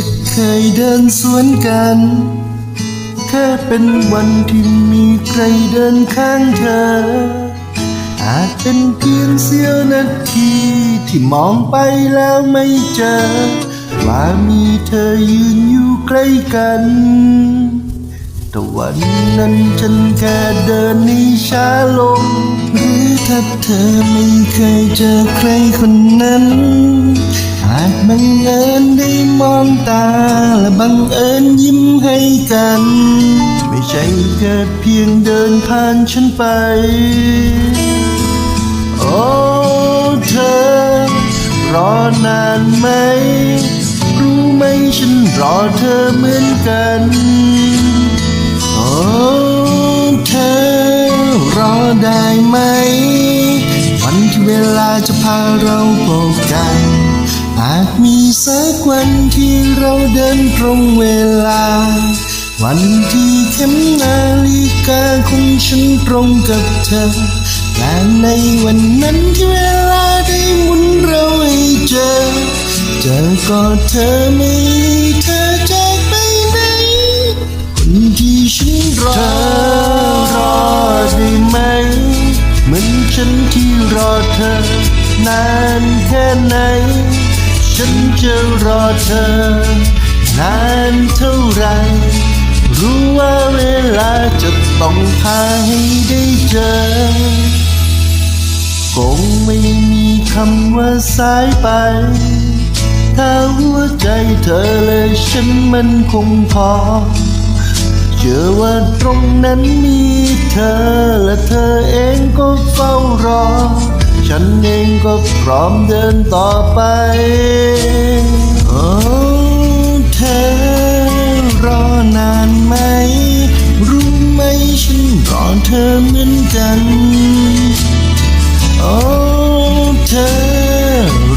ะเคยเดินสวนกัน แค่เป็นวันที่มีใครเดินข้างเธอ อาจเป็นเพียงเสี้ยวนาทีที่มองไปแล้วไม่เจอ ว่ามีเธอยืนอยู่ใกล้กันแต่วันนั้นฉันแค่เดินให้ช้าลง หรือถ้าเธอไม่เคยเจอใครคนนั้น อาจบังเอิญได้มองตา และบังเอิญยิ้มให้กัน ไม่ใช่แค่เพียงเดินผ่านฉันไป โอ้เธอ รอนานไหม รู้ไหมฉันรอเธอเหมือนกัน โอ้เธอ รอได้ไหม วันที่เวลาจะพาเราพบกัน อาจมีสักวันที่เราเดินตรงเวลา วันที่เข็มนาฬิกาของฉันตรงกับเธอและในวันนั้นที่เวลาได้หมุนเราให้เจอ เจอกอดเธอไม่เธอจากไปไหนคนที่ฉันรอเธอรอได้ไหม เหมือนฉันที่รอเธอนานแค่ไหน จะรอเธอนานเท่าไร รู้ว่าเวลาจะต้องพาให้ได้เจอ คงไม่มีคำว่าสายไป ถ้าหัวใจเธอและฉันมันคงพอเชื่อว่าตรงนั้นมีเธอและเธอเองก็เฝ้ารอ ฉันเองก็พร้อมเดินต่อไปโอ้เธอรอนานไหม รู้ไหมฉันรอเธอเหมือนกันโอ้เธอ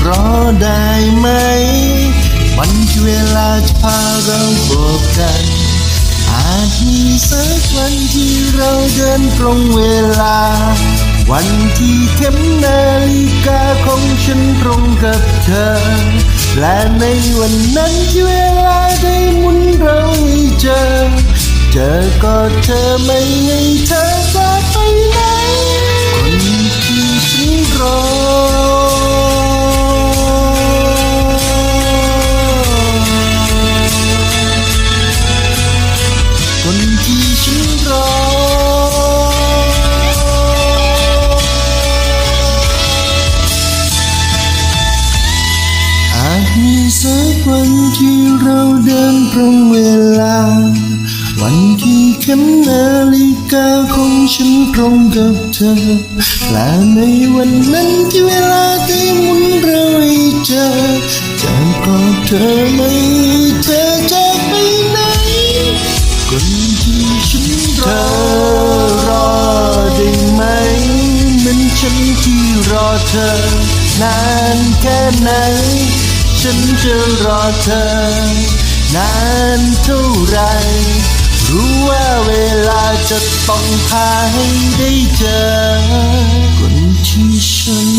รอได้ไหม วันเวลาจะพาเราพบกันอาจมีสักวันที่เราเดินตรงเวลา วันที่เข็มนาฬิกาของฉันตรงกับเธอ และในวันนั้นที่เวลาได้มุนเราให้เจอ เจอก็เธอไม่ให้เธอ ตรงเวลา วันที่เข็มนาฬิกาของฉันตรงกับเธอ และในวันนั้นที่เวลาได้หมุนเราให้เจอจะกอดเธอไห้เธอจากไปไหนคนที่ฉันรอรอได้ไหมเหมือนฉันที่รอเธอนานแค่ไหน ฉันจะรอเธอ นานเท่าไร รู้ว่าเวลาจะต้องพาให้ได้เจอคนที่ฉัน